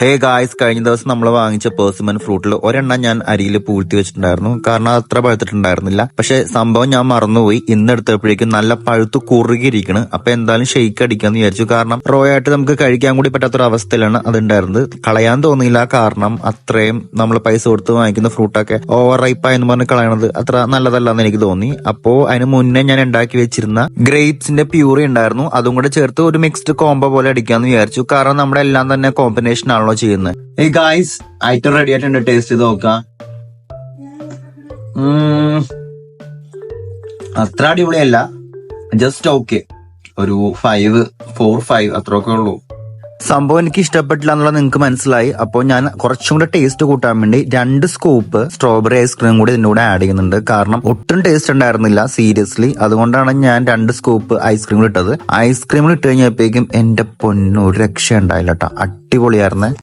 Hey guys കഴിഞ്ഞ ദിവസം നമ്മൾ വാങ്ങിച്ച പേഴ്സിമൻ ഫ്രൂട്ടിൽ ഒരെണ്ണം ഞാൻ അരിയിൽ പൂഴ്ത്തി വെച്ചിട്ടുണ്ടായിരുന്നു. കാരണം അത് അത്ര പഴുത്തിട്ടുണ്ടായിരുന്നില്ല. പക്ഷെ സംഭവം ഞാൻ മറന്നുപോയി. ഇന്ന് എടുത്തപ്പോഴേക്കും നല്ല പഴുത്ത് കുറുകിയിരിക്കണ്. അപ്പൊ എന്തായാലും ഷെയ്ക്ക് അടിക്കാൻ വിചാരിച്ചു. കാരണം റോ ആയിട്ട് നമുക്ക് കഴിക്കാൻ കൂടി പറ്റാത്തൊരു അവസ്ഥയിലാണ് അത് ഉണ്ടായിരുന്നത് കളയാൻ തോന്നിയില്ല. കാരണം അത്രയും നമ്മൾ പൈസ കൊടുത്ത് വാങ്ങിക്കുന്ന ഫ്രൂട്ടൊക്കെ ഓവർ റൈപ്പായെന്ന് പറഞ്ഞ് കളയണത് അത്ര നല്ലതല്ലെന്ന് എനിക്ക് തോന്നി. അപ്പോ അതിന് മുന്നേ ഞാൻ ഉണ്ടാക്കി വെച്ചിരുന്ന ഗ്രേപ്സിന്റെ പ്യൂറി ഉണ്ടായിരുന്നു. അതും കൂടെ ചേർത്ത് ഒരു മിക്സ്ഡ് കോംബോ പോലെ അടിക്കാന്ന് വിചാരിച്ചു. കാരണം നമ്മുടെ എല്ലാം തന്നെ കോമ്പിനേഷൻ ആണല്ലോ ചെയ്യുന്നത്. ഈ ഗായ്സ് ഐറ്റം റെഡി ആയിട്ടുണ്ട്. ടേസ്റ്റ് ചെയ്ത് നോക്കാം. അത്ര അടിപൊളിയല്ല. ജസ്റ്റ് ഓക്കെ ഒരു ഫൈവ് ഫോർ ഫൈവ് അത്രയൊക്കെ ഉള്ളൂ. സംഭവം എനിക്ക് ഇഷ്ടപ്പെട്ടില്ല എന്നുള്ളത് നിങ്ങൾക്ക് മനസ്സിലായി. അപ്പോൾ ഞാൻ കുറച്ചും കൂടെ ടേസ്റ്റ് കൂട്ടാൻ വേണ്ടി രണ്ട് സ്കൂപ്പ് സ്ട്രോബെറി ഐസ്ക്രീം കൂടി ഇതിന്റെ കൂടെ ആഡ് ചെയ്യുന്നുണ്ട്. കാരണം ഒട്ടും ടേസ്റ്റ് ഉണ്ടായിരുന്നില്ല സീരിയസ്ലി അതുകൊണ്ടാണ് ഞാൻ രണ്ട് സ്കൂപ്പ് ഐസ്ക്രീം ഇട്ടത്. ഐസ്ക്രീം ഇട്ട് കഴിഞ്ഞപ്പോഴേക്കും എന്റെ പൊന്നൊരു രക്ഷ ഉണ്ടായില്ല കേട്ടോ അടിപൊളിയായിരുന്നു.